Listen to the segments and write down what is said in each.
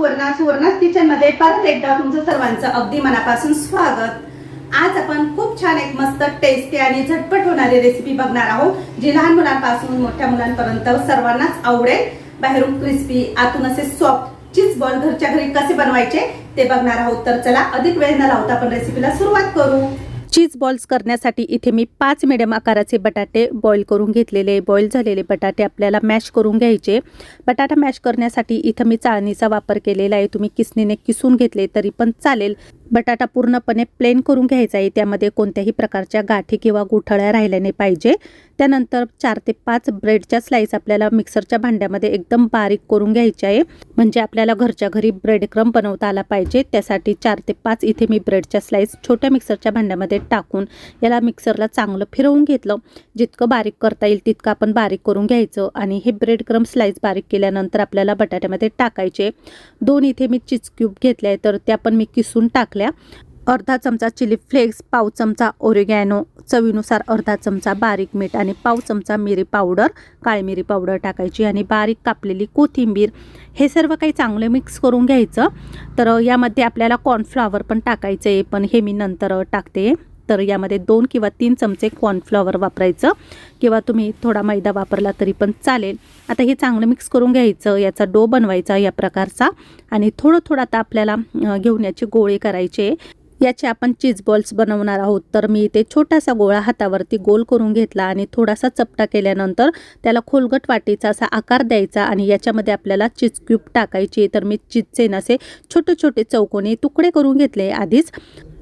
सुवर्णा सुवर्णास किचनमध्ये परत एकदा तुमचं सर्वांचं अगदी मनापासून स्वागत. आज आपण खूप छान एक मस्त टेस्टी आणि झटपट होणारी रेसिपी बघणार आहोत जी लहान मुलांपासून मोठ्या मुलांपर्यंत सर्वांनाच आवडेल. बाहेरून क्रिस्पी आतून असे सॉफ्ट चीज बॉल घरच्या घरी कसे बनवायचे ते बघणार आहोत. तर चला अधिक वेळ न लावता आपण रेसिपीला सुरुवात करू. चीज बॉल्स करण्यासाठी इथे मी पाच मिडियम आकाराचे बटाटे बॉईल करून घेतलेले बॉईल झालेले बटाटे आपल्याला मॅश करून घ्यायचे. बटाटा मॅश करण्यासाठी इथं मी चाळणीचा वापर केलेला आहे. तुम्ही किसनीने किसून घेतले तरी पण चालेल. बटाटा पूर्णपणे प्लेन करून घ्यायचा आहे. त्यामध्ये कोणत्याही प्रकारच्या गाठी किंवा गुठळ्या राहिल्या नाही पाहिजे. त्यानंतर चार ते पाच ब्रेडच्या स्लाईस आपल्याला मिक्सरच्या भांड्यामध्ये एकदम बारीक करून घ्यायचे आहे. म्हणजे आपल्याला घरच्या घरी ब्रेड क्रम बनवता आला पाहिजे. त्यासाठी चार ते पाच इथे मी ब्रेडच्या स्लाईस छोट्या मिक्सरच्या भांड्यामध्ये टाकून याला मिक्सरला चांगलं फिरवून घेतलं. जितकं बारीक करता येईल तितकं आपण बारीक करून घ्यायचं. आणि हे ब्रेड क्रम स्लाईस बारीक केल्यानंतर आपल्याला बटाट्यामध्ये टाकायचे दोन इथे मी चिज क्यूब घेतले आहे. तर त्या पण मी किसून टाकल्या अर्धा चमचा चिली फ्लेक्स पाव चमचा ओरिगॅनो चवीनुसार अर्धा चमचा बारीक मीठ आणि पाव चमचा मिरी पावडर काळी मिरी पावडर टाकायची आणि बारीक कापलेली कोथिंबीर. हे सर्व काही चांगलं मिक्स करून घ्यायचं. तर यामध्ये आपल्याला कॉर्नफ्लावर पण टाकायचं आहे पण हे मी नंतर टाकते. तर यामध्ये दोन किंवा तीन चमचे कॉर्नफ्लॉवर वापरायचं. किंवा तुम्ही थोडा मैदा वापरला तरी पण चालेल. आता हे चांगलं मिक्स करून घ्यायचं याचा डो बनवायचा या प्रकारचा. आणि थोडं थोडं आता आपल्याला घेऊन याचे गोळे करायचे. याचे आपण चीज बॉल्स बनवणार आहोत. तर मी इथे छोटासा गोळा हातावरती गोल करून घेतला आणि थोडासा चपटा केल्यानंतर त्याला खोलगट वाटीचा असा आकार द्यायचा आणि याच्यामध्ये आपल्याला चीज क्यूब टाकायची. तर मी चीजचे नसे छोटे छोटे चौकोनी तुकडे करून घेतले आधीच.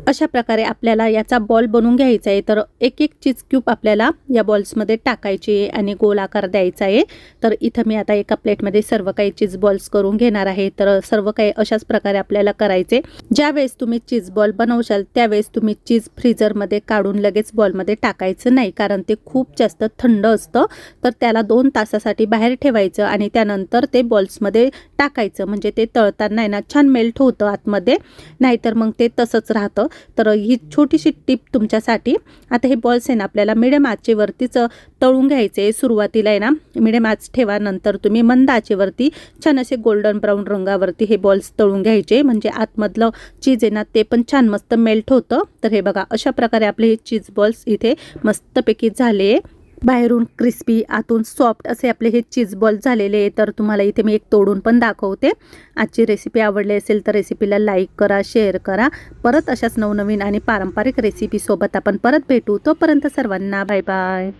अशा प्रकारे आपल्याला याचा बॉल बनवून घ्यायचा आहे. तर एक एक चीज क्यूब आपल्याला या बॉल्समध्ये टाकायची आहे आणि गोल आकार द्यायचा आहे. तर इथं मी आता एका प्लेटमध्ये सर्व काही चीज बॉल्स करून घेणार आहे. तर सर्व काही अशाच प्रकारे आपल्याला करायचे ज्यावेळेस तुम्ही चीज बॉल बनवशाल त्यावेळेस तुम्ही चीज फ्रीजरमध्ये काढून लगेच बॉलमध्ये टाकायचं नाही. कारण ते खूप जास्त थंड असतं. तर त्याला दोन तासासाठी बाहेर ठेवायचं आणि त्यानंतर ते बॉल्समध्ये टाकायचं. म्हणजे ते तळताना आहे ना छान मेल्ट होतं आतमध्ये. नाहीतर मग ते तसंच राहतं. तर ही छोटीशी टिप तुमच्यासाठी. आता हे बॉल्स आहे ना आपल्याला मिडियम आचेवरतीच तळून घ्यायचे सुरुवातीला आहे ना मिडियम आच ठेवा नंतर तुम्ही मंद आचेवरती छान असे गोल्डन ब्राऊन रंगावरती हे बॉल्स तळून घ्यायचे. म्हणजे आतमधलं चीज आहे ना ते पण छान मस्त मेल्ट होतं. तर हे बघा अशा प्रकारे आपले हे चीज बॉल्स इथे मस्तपैकी झाले बाहेरून क्रिस्पी आतून सॉफ्ट असे आपले हे चीज बॉल झालेले आहे तर तुम्हाला इथे मी एक तोडून पण दाखवते. आजची रेसिपी आवडली असेल तर रेसिपीला लाईक करा शेअर करा. परत अशाच नवनवीन आणि पारंपरिक रेसिपीसोबत आपण परत भेटू. तोपर्यंत सर्वांना बाय बाय